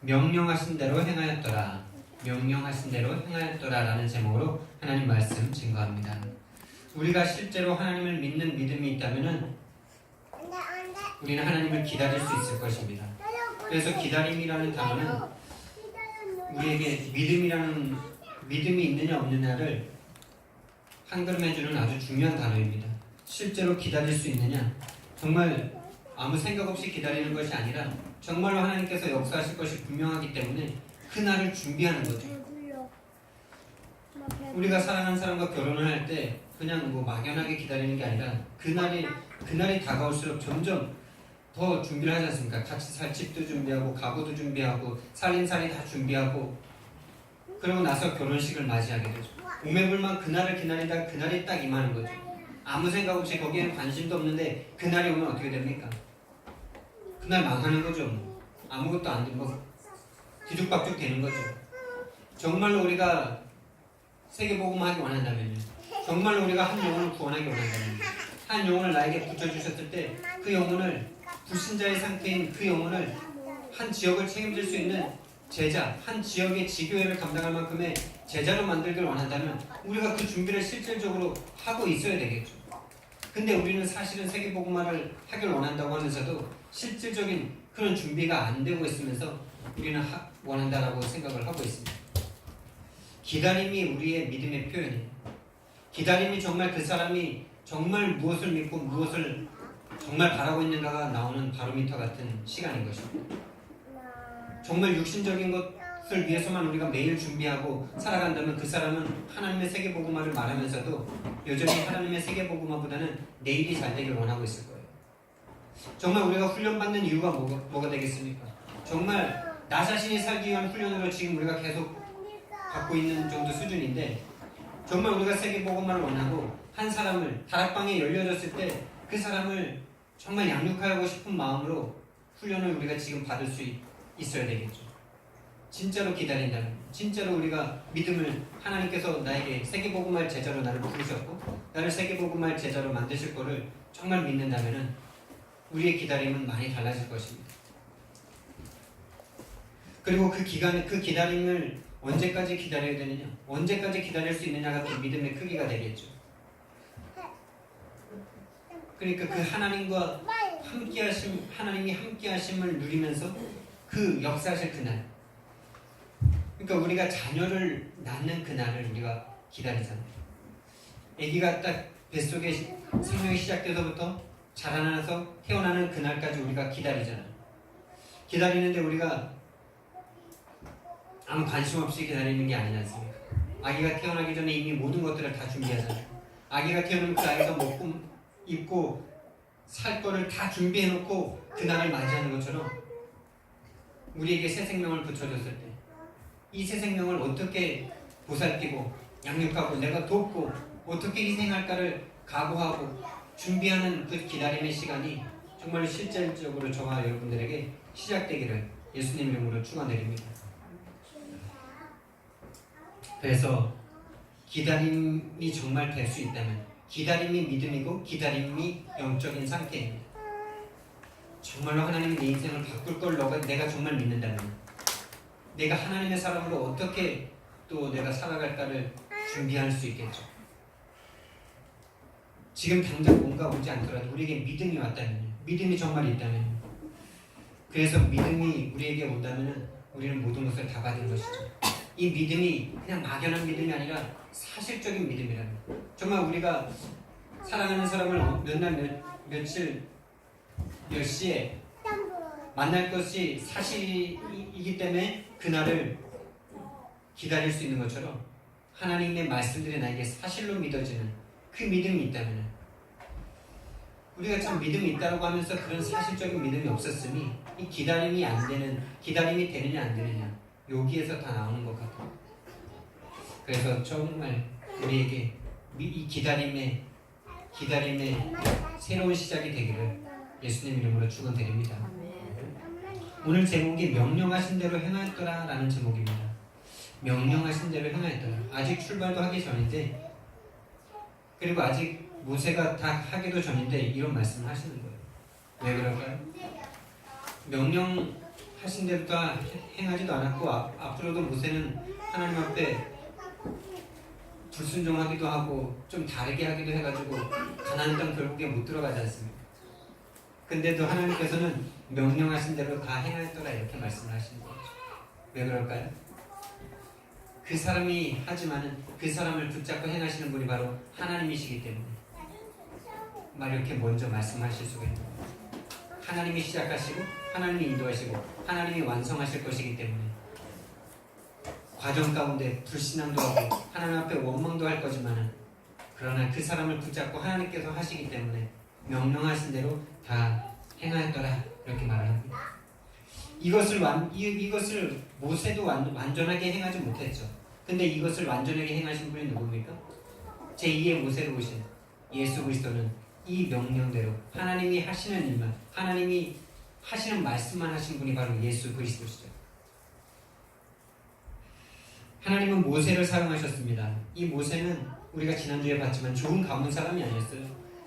명령하신 대로 행하였더라. 명령하신 대로 행하였더라라는 제목으로 하나님 말씀 증거합니다. 우리가 실제로 하나님을 믿는 믿음이 있다면은 우리는 하나님을 기다릴 수 있을 것입니다. 그래서 기다림이라는 단어는 우리에게 믿음이라는 믿음이 있느냐 없느냐를 한글해주는 아주 중요한 단어입니다. 실제로 기다릴 수 있느냐? 정말 아무 생각 없이 기다리는 것이 아니라 정말로 하나님께서 역사하실 것이 분명하기 때문에 그 날을 준비하는 거죠. 우리가 사랑하는 사람과 결혼을 할 때 그냥 뭐 막연하게 기다리는 게 아니라 그날이 그날이 다가올수록 점점 더 준비를 하지 않습니까? 같이 살 집도 준비하고 가구도 준비하고 살림살이 다 준비하고 그러고 나서 결혼식을 맞이하게 되죠. 오매불만 그날을 기다리다 그날이 딱 임하는 거죠. 아무 생각 없이 거기에는 관심도 없는데 그날이 오면 어떻게 됩니까? 그날 망하는 거죠. 뭐. 아무것도 안 되고 뒤죽박죽 되는 거죠. 정말로 우리가 세계복음하기 원한다면요. 정말로 우리가 한 영혼을 구원하기 원한다면요. 한 영혼을 나에게 붙여주셨을 때 그 영혼을 불신자의 상태인 그 영혼을 한 지역을 책임질 수 있는 제자, 한 지역의 지교회를 감당할 만큼의 제자로 만들길 원한다면 우리가 그 준비를 실질적으로 하고 있어야 되겠죠. 근데 우리는 사실은 세계복음화를 하길 원한다고 하면서도 실질적인 그런 준비가 안 되고 있으면서 우리는 하, 원한다라고 생각을 하고 있습니다. 기다림이 우리의 믿음의 표현이에요. 기다림이 정말 그 사람이 정말 무엇을 믿고 무엇을 정말 바라고 있는가가 나오는 바로미터 같은 시간인 것입니다. 정말 육신적인 것을 위해서만 우리가 매일 준비하고 살아간다면 그 사람은 하나님의 세계복음화를 말하면서도 여전히 하나님의 세계복음화보다는 내일이 잘 되길 원하고 있을 거예요. 정말 우리가 훈련받는 이유가 뭐가, 뭐가 되겠습니까? 정말 나 자신이 살기 위한 훈련으로 지금 우리가 계속 갖고 있는 정도 수준인데 정말 우리가 세계복음화를 원하고 한 사람을 다락방에 열려졌을 때 그 사람을 정말 양육하고 싶은 마음으로 훈련을 우리가 지금 받을 수 있, 있어야 되겠죠. 진짜로 기다린다면, 진짜로 우리가 믿음을 하나님께서 나에게 세계복음할 제자로 나를 부르셨고 나를 세계복음할 제자로 만드실 거를 정말 믿는다면은 우리의 기다림은 많이 달라질 것입니다. 그리고 그 기간, 그 기다림을 언제까지 기다려야 되느냐, 언제까지 기다릴 수 있느냐가 그 믿음의 크기가 되겠죠. 그러니까 그 하나님과 함께하심, 하나님이 함께하심을 누리면서 그 역사하실 그날. 그러니까 우리가 자녀를 낳는 그날을 우리가 기다리잖아요. 아기가 딱 뱃속에 시- 생명이 시작돼서부터 자라나서 태어나는 그날까지 우리가 기다리잖아요. 기다리는데 우리가 아무 관심 없이 기다리는 게 아니지 않습니까? 아기가 태어나기 전에 이미 모든 것들을 다 준비하잖아요. 아기가 태어나면 그 아이가 먹고 입고 살 거를 다 준비해 놓고 그날을 맞이하는 것처럼 우리에게 새 생명을 붙여줬을 때 이 새 생명을 어떻게 보살피고 양육하고 내가 돕고 어떻게 희생할까를 각오하고 준비하는 그 기다림의 시간이 정말 실질적으로 저와 여러분들에게 시작되기를 예수님 이름으로 축원드립니다. 그래서 기다림이 정말 될 수 있다면 기다림이 믿음이고 기다림이 영적인 상태입니다. 정말로 하나님이 내 인생을 바꿀 걸 너가 내가 정말 믿는다면 내가 하나님의 사람으로 어떻게 또 내가 살아갈까를 준비할 수 있겠죠. 지금 당장 뭔가 오지 않더라도 우리에게 믿음이 왔다면요. 믿음이 정말 있다면요. 그래서 믿음이 우리에게 온다면은 우리는 모든 것을 다 받은 것이죠. 이 믿음이 그냥 막연한 믿음이 아니라 사실적인 믿음이라는. 정말 우리가 사랑하는 사람을 몇 날 몇, 며칠 몇 시에 만날 것이 사실이기 때문에 그날을 기다릴 수 있는 것처럼 하나님의 말씀들이 나에게 사실로 믿어지는 그 믿음이 있다면 우리가 참 믿음이 있다고 하면서 그런 사실적인 믿음이 없었으니 이 기다림이 안 되는 기다림이 되느냐 안 되느냐 여기에서 다 나오는 것 같아요. 그래서 정말 우리에게 미- 이 기다림의 기다림의 새로운 시작이 되기를 예수님 이름으로 축원드립니다. 오늘 제목이 명령하신 대로 행하였더라라는 제목입니다. 명령하신 대로 행하였더라. 아직 출발도 하기 전인데 그리고 아직 모세가 다 하기도 전인데 이런 말씀을 하시는 거예요. 왜 그럴까요? 명령하신 하신 대로 행하지도 않았고 앞, 앞으로도 모세는 하나님 앞에 불순종하기도 하고 좀 다르게 하기도 해가지고 가나안 땅 결국에 못 들어가지 않습니까? 근데도 하나님께서는 명령하신 대로 다 행하였더라 이렇게 말씀을 하시는 거죠. 왜 그럴까요? 그 사람이 하지만은 그 사람을 붙잡고 행하시는 분이 바로 하나님이시기 때문에 말 이렇게 먼저 말씀하실 수가 있는 거예요. 하나님이 시작하시고 하나님이 인도하시고 하나님이 완성하실 것이기 때문에 과정 가운데 불신앙도 하고 하나님 앞에 원망도 할 거지만은 그러나 그 사람을 붙잡고 하나님께서 하시기 때문에 명령하신 대로 다 행하였더라 이렇게 말을 합니다. 이것을 완 이, 이것을 모세도 완, 완전하게 행하지 못했죠. 근데 이것을 완전하게 행하신 분이 누굽니까? 제 2의 모세로 오신 예수 그리스도는 이 명령대로 하나님이 하시는 일만 하나님이 하시는 말씀만 하신 분이 바로 예수 그리스도시죠. 하나님은 모세를 사용하셨습니다. 이 모세는 우리가 지난주에 봤지만 좋은 가문 사람이 아니었어요.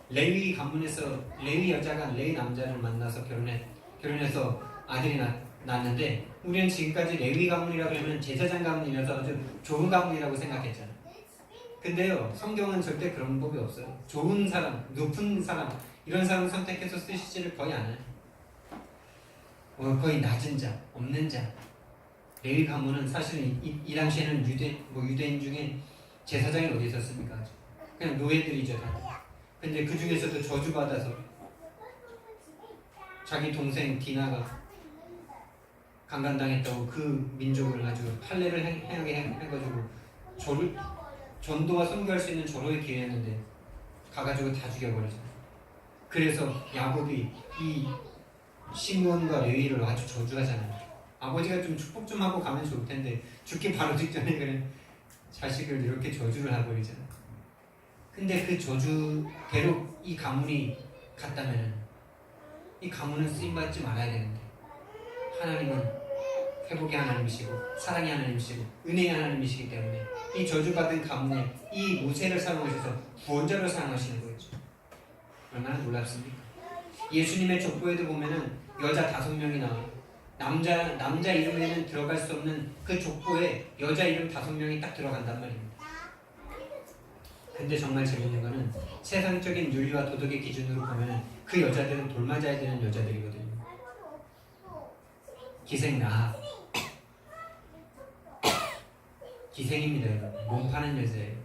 레위 가문에서 레위 여자가 레위 남자를 만나서 결혼해 결혼해서 아들이 낳, 낳았는데 우리는 지금까지 레위 가문이라고 하면 제사장 가문이라서 아주 좋은 가문이라고 생각했잖아요. 근데요 성경은 절대 그런 법이 없어요. 좋은 사람, 높은 사람 이런 사람 선택해서 쓰시지를 거의 안 해요. 어, 거의 낮은 자, 없는 자. 레위 가문은 사실은 이, 이 당시에는 유대 뭐 유대인 중에 제사장이 어디 있었습니까? 그냥 노예들이죠. 다. 근데 그 중에서도 저주 받아서 자기 동생 디나가 강간당했다고 그 민족을 아주 판례를 행- 행하게 해- 해가지고 저를 전도와 선교할 수 있는 절호의 기회였는데 가가지고 다 죽여버리잖아요. 그래서 야곱이 이 시므온과 레위를 아주 저주하잖아요. 아버지가 좀 축복 좀 하고 가면 좋을 텐데 죽기 바로 직전에 그래 자식을 이렇게 저주를 해버리잖아요. 근데 그 저주대로 이 가문이 갔다면은 이 가문은 쓰임 받지 말아야 되는데 하나님은 회복의 하나님이시고 사랑의 하나님이시고 은혜의 하나님이시기 때문에 이 저주받은 가문에 이 모세를 사용하셔서 구원자로 사용하시는 거죠. 얼마나 놀랍습니까? 예수님의 족보에도 보면은 여자 다섯 명이 나와요. 남자 남자 이름에는 들어갈 수 없는 그 족보에 여자 이름 다섯 명이 딱 들어간단 말입니다. 근데 정말 재밌는 거는 세상적인 윤리와 도덕의 기준으로 보면 그 여자들은 돌 맞아야 되는 여자들이거든요. 기생 라합. 기생입니다, 여러분. 몸 파는 여자예요.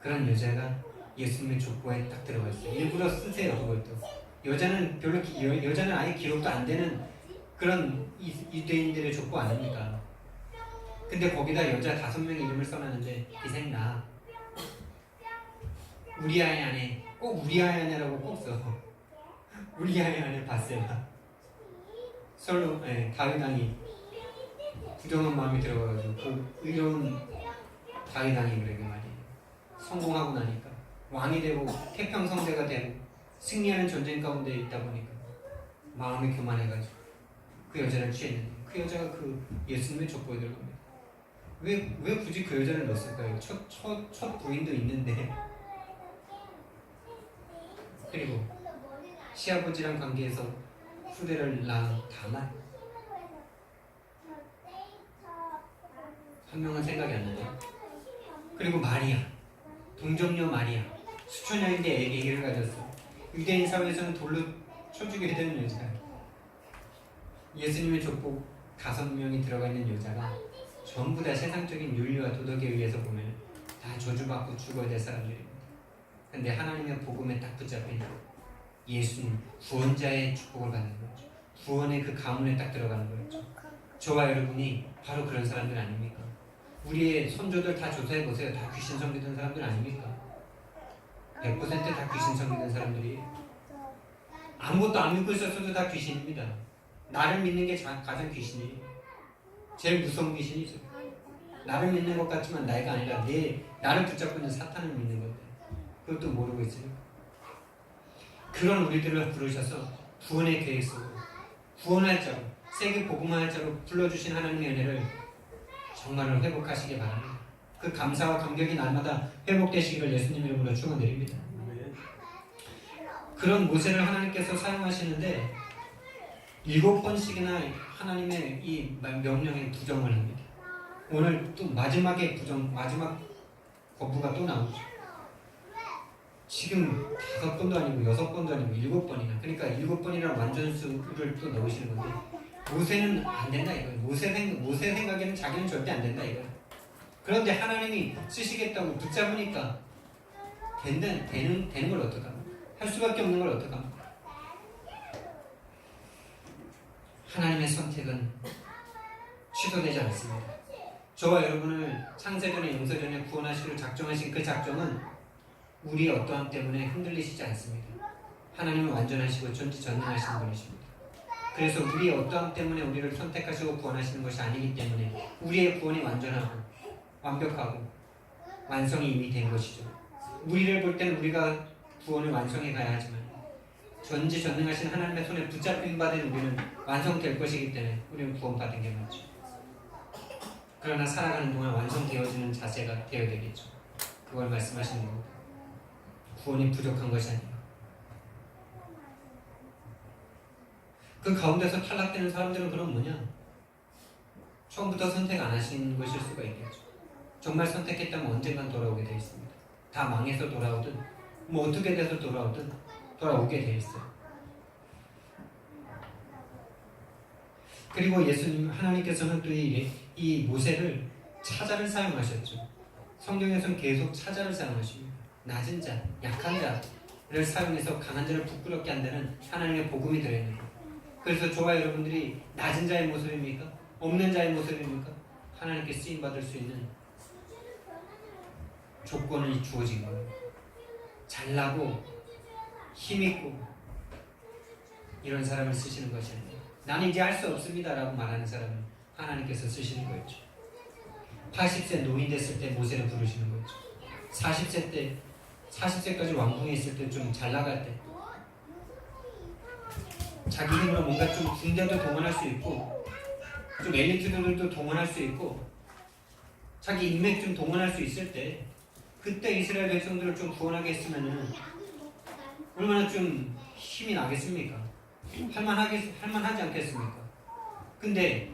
그런 여자가 예수님의 족보에 딱 들어가 있어요. 일부러 쓰세요, 그것도. 여자는 별로 기- 여, 여자는 아예 기록도 안 되는 그런 이- 유대인들의 족보 아닙니까? 근데 거기다 여자 다섯 명 이름을 써놨는데 기생 라합. 우리 아이 안에 꼭 우리 아이 안에라고 꼭 써. 우리 아이 안에 바세바. 솔로 예, 다윗 왕이 부정한 마음이 들어가가지고 그 의로운 다윗 왕이 그러게 말이에요. 성공하고 나니까 왕이 되고 태평성대가 되고 승리하는 전쟁 가운데 있다 보니까 마음이 교만해가지고 그 여자를 취했는데 그 여자가 그 예수님의 족보에 들어갑니다. 왜, 왜 굳이 그 여자를 넣었을까요? 첫, 첫, 첫 부인도 있는데 그리고 시아버지랑 관계에서 후대를 낳은 다만 한 명은 생각이 안 나요. 그리고 마리아 동정녀 마리아 수천년인데 아기를 가졌어. 유대인 사회에서는 돌로 쳐주게 되는 여자. 예수님의 족보 다섯 명이 들어가 있는 여자가 전부 다 세상적인 윤리와 도덕에 의해서 보면 다 저주받고 죽어야 될 사람들입니다. 근데 하나님의 복음에 딱 붙잡힌 예수님 구원자의 축복을 받는 거죠. 구원의 그 가문에 딱 들어가는 거죠. 저와 여러분이 바로 그런 사람들 아닙니까? 우리의 선조들 다 조사해 보세요. 다 귀신 섬기던 사람들 아닙니까? 100%다 귀신 섬기던 사람들이 아무것도 안 믿고 있었어도 다 귀신입니다. 나를 믿는 게 자- 가장 귀신이에요. 제일 무서운 귀신이죠. 나를 믿는 것 같지만 나가 아니라 내 나를 붙잡고 있는 사탄을 믿는 건데 그것도 모르고 있어요. 그런 우리들을 부르셔서 구원의 계획 속으로 구원할 자로 세계 복음화할 자로 불러주신 하나님의 은혜를 정말로 회복하시기 바랍니다. 그 감사와 감격이 날마다 회복되시기를 예수님 이름으로 축원드립니다. 그런 모세를 하나님께서 사용하시는데 일곱 번씩이나 하나님의 이 명령에 부정을 합니다. 오늘 또 마지막에 부정 마지막 거부가 또 나오죠. 지금 다섯 번도 아니고 여섯 번도 아니고 일곱 번이나 그러니까 일곱 번이라는 완전수를 또 넣으시는 건데 모세는 안 된다 이거예요. 모세 생 모세 생각에는 자기는 절대 안 된다 이거예요. 그런데 하나님이 쓰시겠다고 붙잡으니까 된다 되는 되는 걸 어떡합니까? 할 수밖에 없는 걸 어떡합니까? 하나님의 선택은 취소되지 않습니다. 저와 여러분을 창세전에 용서전에 구원하시기로 작정하신 그 작정은 우리의 어떠함 때문에 흔들리시지 않습니다. 하나님은 완전하시고 전지전능하신 분이십니다. 그래서 우리의 어떠함 때문에 우리를 선택하시고 구원하시는 것이 아니기 때문에 우리의 구원이 완전하고 완벽하고 완성이 이미 된 것이죠. 우리를 볼 때는 우리가 구원을 완성해 가야 하지만 전지전능하신 하나님의 손에 붙잡힌 바된 우리는 완성될 것이기 때문에 우리는 구원받은 게 맞죠. 그러나 살아가는 동안 완성되어지는 자세가 되어야 되겠죠. 그걸 말씀하시는 겁니다. 구원이 부족한 것이 아니에요. 그 가운데서 탈락되는 사람들은 그럼 뭐냐? 처음부터 선택 안 하신 것일 수가 있겠죠. 정말 선택했다면 언젠간 돌아오게 되어 있습니다. 다 망해서 돌아오든 뭐 어떻게 돼서 돌아오든 돌아오게 되어 있어요. 그리고 예수님 하나님께서는 또이 이 모세를 차자를 사용하셨죠. 성경에서는 계속 차자를 사용하십니다. 낮은 자, 약한 자를 사용해서 강한 자를 부끄럽게 한다는 하나님의 복음이 들어있는 거예요. 그래서 저와 여러분들이 낮은 자의 모습입니까? 없는 자의 모습입니까? 하나님께 쓰임 받을 수 있는 조건이 주어진 거예요. 잘나고 힘 있고 이런 사람을 쓰시는 것이 아니에요. 나는 이제 할 수 없습니다라고 말하는 사람은 하나님께서 쓰시는 거였죠. 80세 노인 됐을 때 모세를 부르시는 거였죠. 40세 때 40세까지 왕궁에 있을 때 좀 잘 나갈 때 자기 힘으로 뭔가 좀 군대도 동원할 수 있고 좀 엘리트들도 동원할 수 있고 자기 인맥 좀 동원할 수 있을 때 그때 이스라엘 백성들을 좀 구원하게 했으면은 얼마나 좀 힘이 나겠습니까? 할만하겠 할만하지 않겠습니까? 근데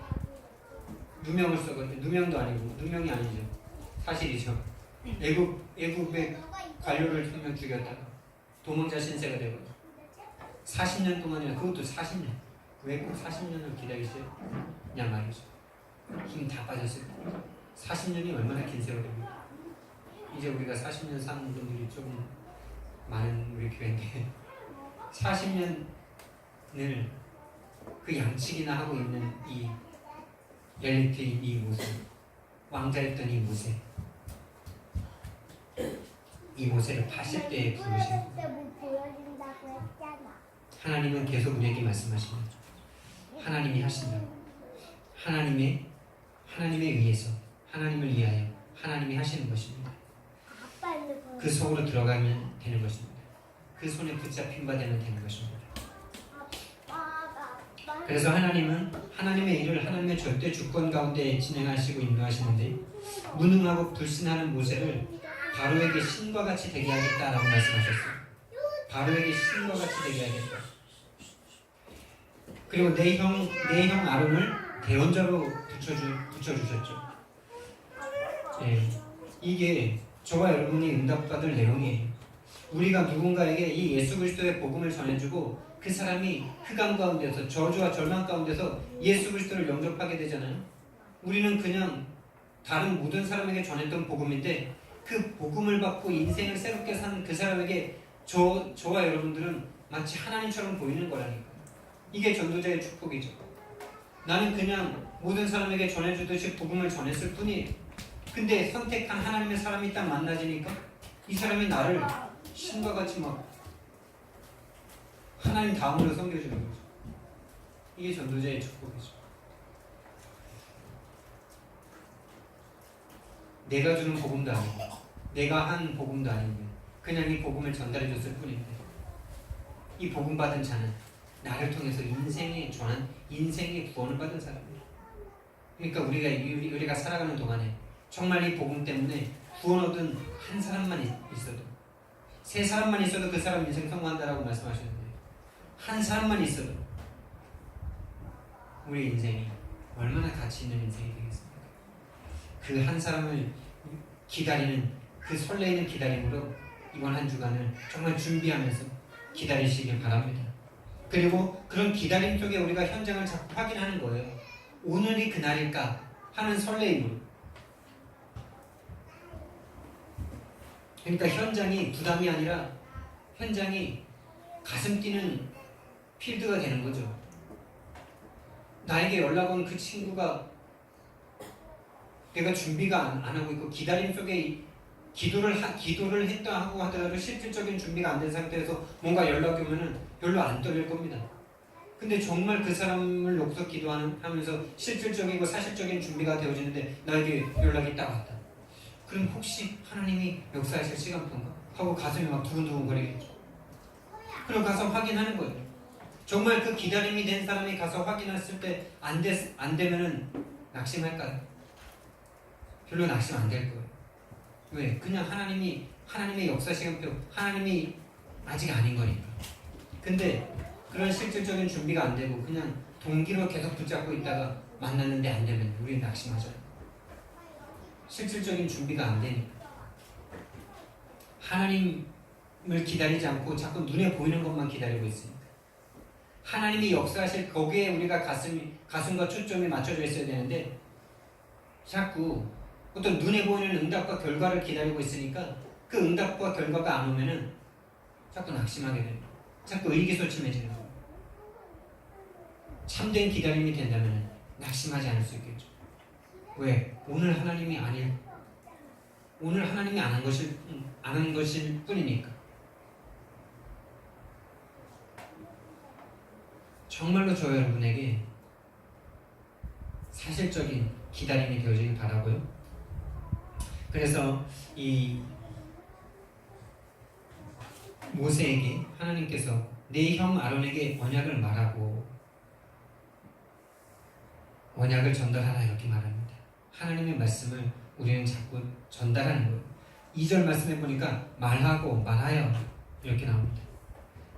누명을 써가지고 누명도 아니고 누명이 아니죠 사실이죠. 애국 애국의 관료를 한명 죽였다가 도망자 신세가 되고 40년 동안이나 그것도 40년 왜 꼭 40년을 기다리세요? 그냥 말이죠. 힘다 빠졌을 때 40년이 얼마나 긴 세월입니까? 이제 우리가 40년 사는 분들이 조금 많은 우리 교회인데 40년을 그 양치기나 하고 있는 이 엘리트인 이 모세 왕자였던 이 모세 이 모세를 80대에 부르신 거예요. 뭐 보여준다고 했잖아. 하나님은 계속 우리에게 거죠. 하나님이 하신다고. 하나님의 하나님에 의해서 하나님을 위하여 하나님이 하시는 것입니다. 그그 속으로 들어가면 되는 것입니다. 그 손에 붙잡힌 바 되면 되는 것입니다. 그래서 하나님은 하나님의 일을 하나님의 절대 주권 가운데 진행하시고 인도하시는데 무능하고 불신하는 모세를 바로에게 신과 같이 되게 하겠다라고 말씀하셨어요. 바로에게 신과 같이 되게 하겠다. 그리고 내 형, 내 형 아론을 대원자로 붙여주, 붙여주셨죠. 예, 이게 저와 여러분이 응답받을 내용이에요. 우리가 누군가에게 이 예수 그리스도의 복음을 전해주고 그 사람이 흑암 가운데서 저주와 절망 가운데서 예수 그리스도를 영접하게 되잖아요. 우리는 그냥 다른 모든 사람에게 전했던 복음인데 그 복음을 받고 인생을 새롭게 사는 그 사람에게 저 저와 여러분들은 마치 하나님처럼 보이는 거라니까. 이게 전도자의 축복이죠. 나는 그냥 모든 사람에게 전해주듯이 복음을 전했을 뿐이에요. 근데 선택한 하나님의 사람이 딱 만나지니까 이 사람이 나를 신과 같이 막 하나님 다음으로 섬겨주는 거죠. 이게 전도자의 축복이죠. 내가 주는 복음도 아니고 내가 한 복음도 아니고 그냥 이 복음을 전달해 줬을 뿐인데 이 복음 받은 자는 나를 통해서 인생의 전환, 인생의 구원을 받은 사람이에요. 그러니까 우리가 이- 우리가 살아가는 동안에 정말 이 복음 때문에 구원 얻은 한 사람만 있- 있어도 세 사람만 있어도 그 사람 인생 성공한다라고 말씀하셨는데 한 사람만 있어도 우리 인생이 얼마나 가치 있는 인생이 되겠습니까? 그 한 사람을 기다리는 그 설레이는 기다림으로 이번 한 주간을 정말 준비하면서 기다리시길 바랍니다. 그리고 그런 기다림 속에 우리가 현장을 자꾸 확인하는 거예요. 오늘이 그날일까 하는 설레임으로. 그러니까 현장이 부담이 아니라 현장이 가슴 뛰는 필드가 되는 거죠. 나에게 연락 온 그 친구가 내가 준비가 안, 안 하고 있고 기다림 속에 이- 기도를 하, 기도를 했다 하고 하더라도 실질적인 준비가 안 된 상태에서 뭔가 연락이 오면은 별로 안 떨릴 겁니다. 근데 정말 그 사람을 놓고서 기도하면서 실질적이고 사실적인 준비가 되어지는데 나에게 연락이 딱 왔다. 그럼 혹시 하나님이 역사하실 시간표인가? 하고 가슴이 막 두근두근 거리겠죠. 그럼 가서 확인하는 거예요. 정말 그 기다림이 된 사람이 가서 확인했을 때 안 되면은 낙심할까요? 별로 낙심 안 될 거예요. 왜? 그냥 하나님이 하나님의 역사 시간표 하나님이 아직 아닌 거니까. 근데 그런 실질적인 준비가 안 되고 그냥 동기로 계속 붙잡고 있다가 만났는데 안 되면 우리는 낙심하죠. 실질적인 준비가 안 되니까. 하나님을 기다리지 않고 자꾸 눈에 보이는 것만 기다리고 있으니까. 하나님이 역사하실 거기에 우리가 가슴이 가슴과 초점이 맞춰져 있어야 되는데 자꾸 어떤 눈에 보이는 응답과 결과를 기다리고 있으니까 그 응답과 결과가 안 오면은 자꾸 낙심하게 됩니다. 자꾸 의기소침해지는 거예요. 참된 기다림이 된다면 낙심하지 않을 수 있겠죠. 왜? 오늘 하나님이 아닐 오늘 하나님이 안 한 것일 안 한 것일 뿐이니까. 정말로 저 여러분에게 사실적인 기다림이 되어지길 바라고요. 그래서 이 모세에게 하나님께서 내형 아론에게 언약을 말하고 언약을 전달하라 이렇게 말합니다. 하나님의 말씀을 우리는 자꾸 전달하는 거예요. 2절 말씀해 보니까 말하고 말하여 이렇게 나옵니다.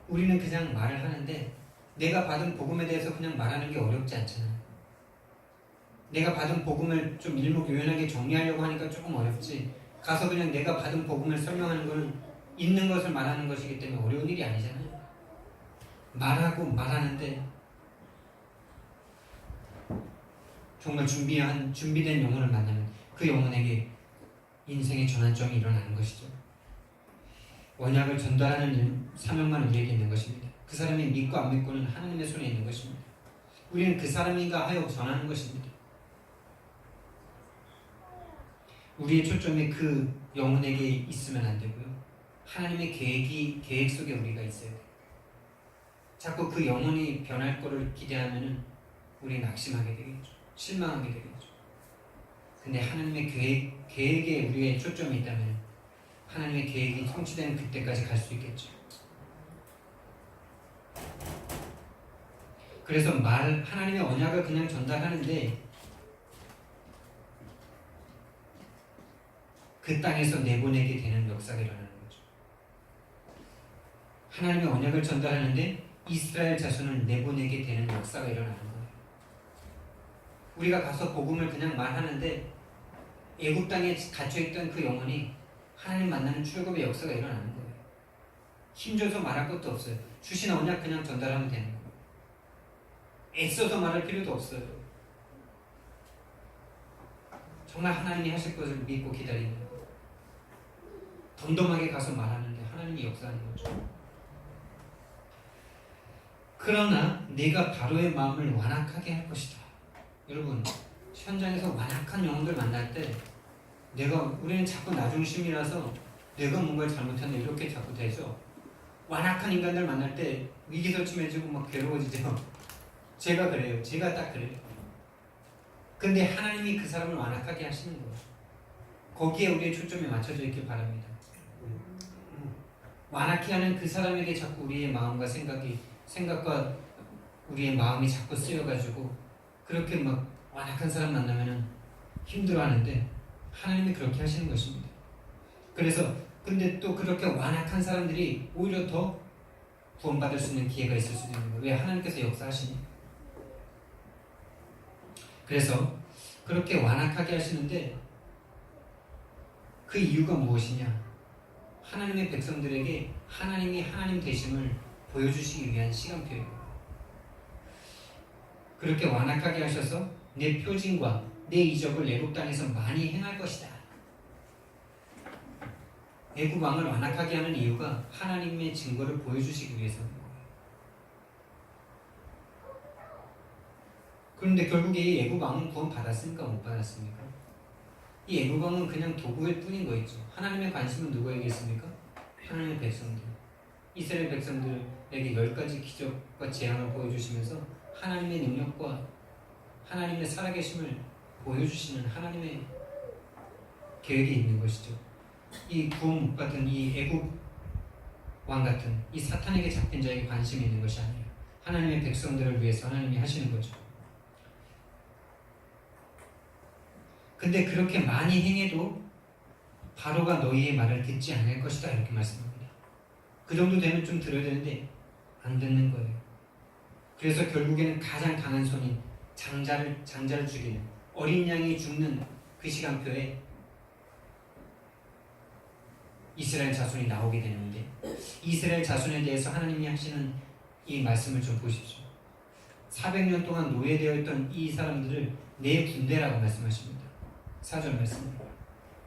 우리는 그냥 말을 하는데 내가 받은 복음에 대해서 그냥 말하는 게 어렵지 않잖아요. 내가 받은 복음을 좀 일목요연하게 정리하려고 하니까 조금 어렵지. 가서 그냥 내가 받은 복음을 설명하는 거는 있는 것을 말하는 것이기 때문에 어려운 일이 아니잖아요. 말하고 말하는데 정말 준비한 준비된 영혼을 만나면 그 영혼에게 인생의 전환점이 일어나는 것이죠. 원약을 전달하는 일, 사명만 우리에게 있는 것입니다. 그 사람이 믿고 안 믿고는 하나님의 손에 있는 것입니다. 우리는 그 사람인가 하여 전하는 것입니다. 우리의 초점이 그 영혼에게 있으면 안 되고요. 하나님의 계획이 계획 속에 우리가 있어야 돼요. 자꾸 그 영혼이 변할 거를 기대하면은 우리 낙심하게 되겠죠. 실망하게 되겠죠. 근데 하나님의 계획 계획에 우리의 초점이 있다면 하나님의 계획이 성취되는 그때까지 갈 수 있겠죠. 그래서 말 하나님의 언약을 그냥 전달하는데 그 땅에서 내보내게 되는 역사가 일어나는 거죠. 하나님의 언약을 전달하는데 이스라엘 자손을 내보내게 되는 역사가 일어나는 거예요. 우리가 가서 복음을 그냥 말하는데 애굽 땅에 갇혀 있던 그 영혼이 하나님 만나는 출굽의 역사가 일어나는 거예요. 힘줘서 말할 것도 없어요. 주신 언약 그냥 전달하면 되는 거예요. 애써서 말할 필요도 없어요. 정말 하나님이 하실 것을 믿고 기다리는 거예요. 덤덤하게 가서 말하는데 하나님이 역사하는 거죠. 그러나 내가 바로의 마음을 완악하게 할 것이다. 여러분 현장에서 완악한 영혼들 만날 때 내가 우리는 자꾸 나 중심이라서 내가 뭔가를 잘못했네 이렇게 자꾸 되죠. 완악한 인간들 만날 때 위기설침해지고 막 괴로워지죠. 제가 그래요. 제가 딱 그래요. 근데 하나님이 그 사람을 완악하게 하시는 거예요. 거기에 우리의 초점이 맞춰져 있길 바랍니다. 완악해 하는 그 사람에게 자꾸 우리의 마음과 생각이 생각과 우리의 마음이 자꾸 쓰여가지고 그렇게 막 완악한 사람 만나면은 힘들어하는데 하나님이 그렇게 하시는 것입니다. 그래서 근데 또 그렇게 완악한 사람들이 오히려 더 구원받을 수 있는 기회가 있을 수도 있는 거예요. 왜 하나님께서 역사하시니? 그래서 그렇게 완악하게 하시는데 그 이유가 무엇이냐? 하나님의 백성들에게 하나님이 하나님 되심을 보여주시기 위한 시간표예요. 그렇게 완악하게 하셔서 내 표징과 내 이적을 애굽 땅에서 많이 행할 것이다. 애굽 왕을 완악하게 하는 이유가 하나님의 증거를 보여주시기 위해서입니다. 그런데 결국에 이 애굽 왕은 구원 받았습니까? 못 받았습니까? 이 애굽 왕은 그냥 도구일 뿐인 거있죠. 하나님의 관심은 누구에게 있습니까? 하나님의 백성들. 이스라엘 백성들에게 열 가지 기적과 재앙을 보여주시면서 하나님의 능력과 하나님의 살아계심을 보여주시는 하나님의 계획이 있는 것이죠. 이 구원 못 받은 이 애굽 왕 같은 이 사탄에게 잡힌 자에게 관심이 있는 것이 아니에요. 하나님의 백성들을 위해서 하나님이 하시는 거죠. 근데 그렇게 많이 행해도 바로가 너희의 말을 듣지 않을 것이다 이렇게 말씀합니다. 그 정도 되면 좀 들어야 되는데 안 듣는 거예요. 그래서 결국에는 가장 강한 손인 장자를 장자를 죽이는 어린 양이 죽는 그 시간표에 이스라엘 자손이 나오게 되는데 이스라엘 자손에 대해서 하나님이 하시는 이 말씀을 좀 보십시오. 400년 동안 노예되어 있던 이 사람들을 내 군대라고 말씀하십니다. 4절 말씀.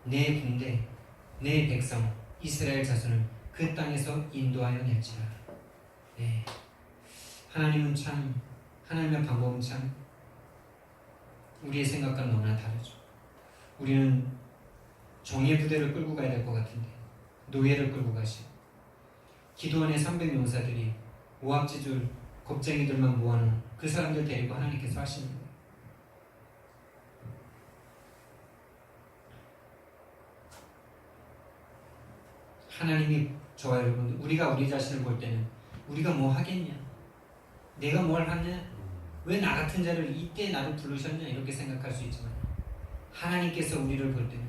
내 군대, 내 백성, 이스라엘 자손을 그 땅에서 인도하여 낼지라. 네. 하나님은 참, 하나님의 방법은 참 우리의 생각과는 너무나 다르죠. 우리는 정의 부대를 끌고 가야 될 것 같은데 노예를 끌고 가시고 기도원의 300 용사들이 오합지졸 겁쟁이들만 모아놓은 그 사람들 데리고 하나님께서 하시는 거예요. 하나님이 저와 여러분 우리가 우리 자신을 볼 때는 우리가 뭐 하겠냐? 내가 뭘 하냐? 왜 나 같은 자를 이때 나를 부르셨냐? 이렇게 생각할 수 있지만 하나님께서 우리를 볼 때는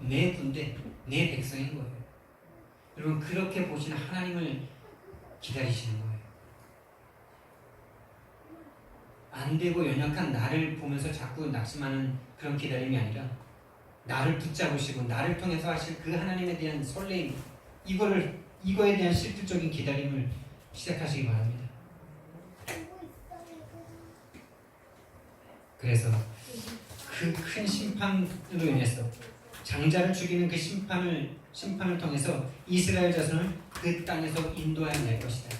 내 군대 내 백성인 거예요. 여러분 그렇게 보시는 하나님을 기다리시는 거예요. 안 되고 연약한 나를 보면서 자꾸 낙심하는 그런 기다림이 아니라 나를 붙잡으시고 나를 통해서 하실 그 하나님에 대한 설레임 이거를 이거에 대한 실질적인 기다림을 시작하시기 바랍니다. 그래서 그 큰 심판으로 인해서 장자를 죽이는 그 심판을 심판을 통해서 이스라엘 자손을 그 땅에서 인도하여 낼 것이다.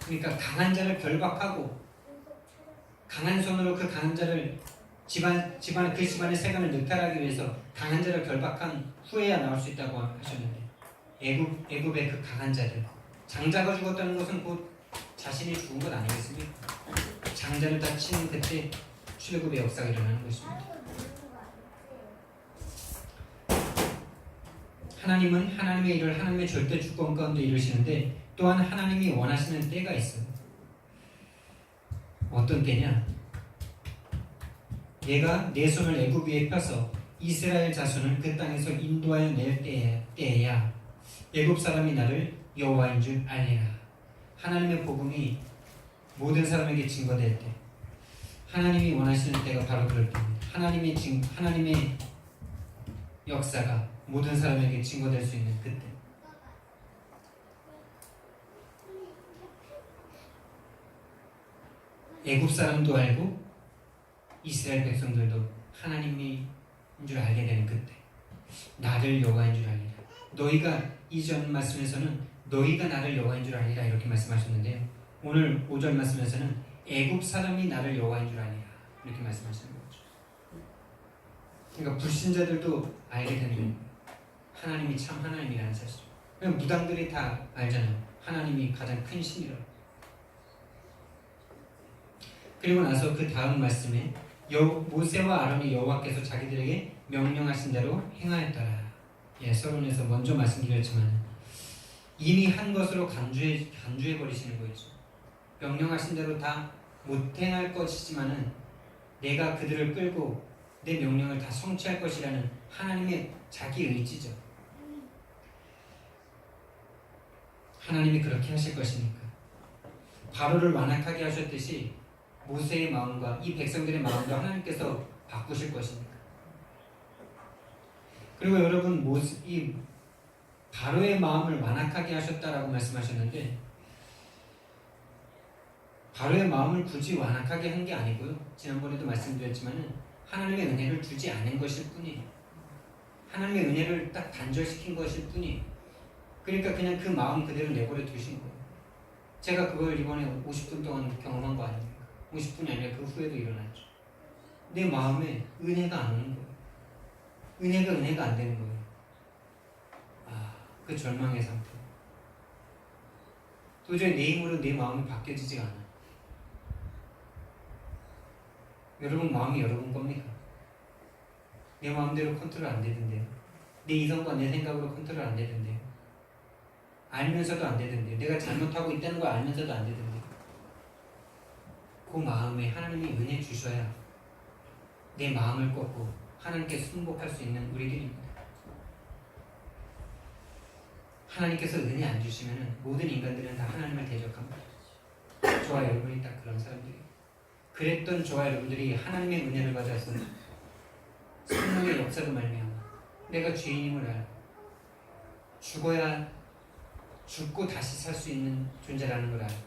그러니까 강한 자를 결박하고 강한 손으로 그 강한 자를 집안 집안 그 집안의 세간을 늑탈하기 위해서 강한 자를 결박한 후에야 나올 수 있다고 하셨는데 애굽 애굽의 그 강한 자들 장자가 죽었다는 것은 곧 자신이 죽은 것 아니겠습니까? 장자를 다 치는 그때 출애굽의 역사가 일어나는 것입니다. 하나님은 하나님의 일을 하나님의 절대 주권 가운데 이루시는데 또한 하나님이 원하시는 때가 있어요. 어떤 때냐? 내가 내 손을 애굽 위에 펴서 이스라엘 자손을 그 땅에서 인도하여 낼 때에, 때야 애굽 사람이 나를 여호와인 줄 알리라. 하나님의 복음이 모든 사람에게 증거될 때, 하나님이 원하시는 때가 바로 그럴 때입니다. 하나님의 증, 하나님의 역사가 모든 사람에게 증거될 수 있는 그때. 애굽 사람도 알고 이스라엘 백성들도 하나님인 줄 알게 되는 그때. 나를 여호와인 줄 알리라. 너희가 이전 말씀에서는 너희가 나를 여호와인 줄 알리라 이렇게 말씀하셨는데요. 오늘 5절 말씀에서는 애굽 사람이 나를 여호와인 줄 알리라 이렇게 말씀하시는 거죠. 그러니까 불신자들도 알게 되는. 하나님이 참 하나님이라는 사실. 그냥 무당들이 다 알잖아요. 하나님이 가장 큰 신이라고. 그리고 나서 그 다음 말씀에 여, 모세와 아론이 여호와께서 자기들에게 명령하신 대로 행하였더라. 예, 서론에서 먼저 말씀드렸지만 이미 한 것으로 간주해 간주해 버리시는 거죠. 명령하신 대로 다 못 행할 것이지만은 내가 그들을 끌고 내 명령을 다 성취할 것이라는 하나님의 자기 의지죠. 하나님이 그렇게 하실 것이니까 바로를 완악하게 하셨듯이 모세의 마음과 이 백성들의 마음도 하나님께서 바꾸실 것입니까? 그리고 여러분 모습 이 바로의 마음을 완악하게 하셨다라고 말씀하셨는데 바로의 마음을 굳이 완악하게 한 게 아니고요. 지난번에도 말씀드렸지만은 하나님의 은혜를 주지 않은 것일 뿐이에요. 하나님의 은혜를 딱 단절시킨 것일 뿐이에요. 그러니까 그냥 그 마음 그대로 내버려 두신 거예요. 제가 그걸 이번에 50분 동안 경험한 거 아닙니까? 50분이 아니라 그 후에도 일어났죠. 내 마음에 은혜가 안 오는 거예요. 은혜가 은혜가 안 되는 거예요. 아, 그 절망의 상태. 도저히 내 힘으로 내 마음이 바뀌어지지가 않아요. 여러분 마음이 여러분 겁니까? 내 마음대로 컨트롤 안 되던데요. 내 이성과 내 생각으로 컨트롤 안 되던데요. 알면서도 안 되던데요. 내가 잘못하고 있다는 걸 알면서도 안 되던데요. 그 마음에 하나님이 은혜 주셔야 내 마음을 꺾고 하나님께 순복할 수 있는 우리들입니다. 하나님께서 은혜 안 주시면 모든 인간들은 다 하나님을 대적합니다. 저와 여러분이 딱 그런 사람들이에요. 그랬던 저와 여러분들이 하나님의 은혜를 받아서 성령의 역사로 말미암아 내가 죄인임을 알고 죽어야 죽고 다시 살 수 있는 존재라는 걸 알고